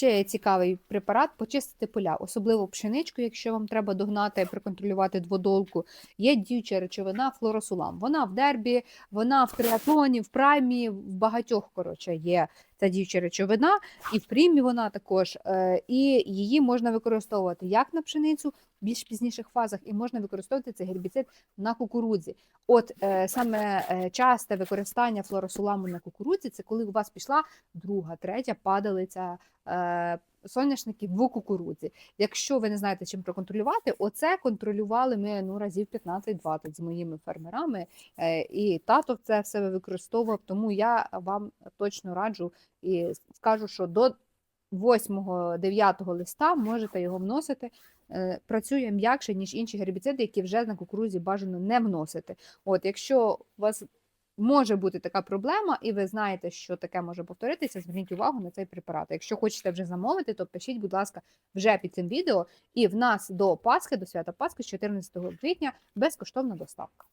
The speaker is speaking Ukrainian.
Ще цікавий препарат почистити поля, особливо пшеничку, якщо вам треба догнати, проконтролювати дводолку. Є діюча речовина флоросулам. Вона в дербі, вона в триатлоні, в праймі, в багатьох коротше, є ця діюча речовина, і в прімі вона також. Е, І її можна використовувати як на пшеницю в більш пізніших фазах, і можна використовувати цей гербіцид на кукурудзі. От е, саме е, часте використання флоросуламу на кукурудзі це коли у вас пішла друга, третя падалиця соняшників в кукурудзі. Якщо ви не знаєте, чим проконтролювати, оце контролювали ми ну разів 15-20 з моїми фермерами, е, і тато це все використовував. Тому я вам точно раджу і скажу, що до 8-9 листа можете його вносити. Е, Працює м'якше, ніж інші гербіциди, які вже на кукурузі бажано не вносити. От, якщо у вас може бути така проблема, і ви знаєте, що таке може повторитися, зверніть увагу на цей препарат. Якщо хочете вже замовити, то пишіть, будь ласка, вже під цим відео. І в нас до Пасхи, до свята Пасхи, з 14 квітня, безкоштовна доставка.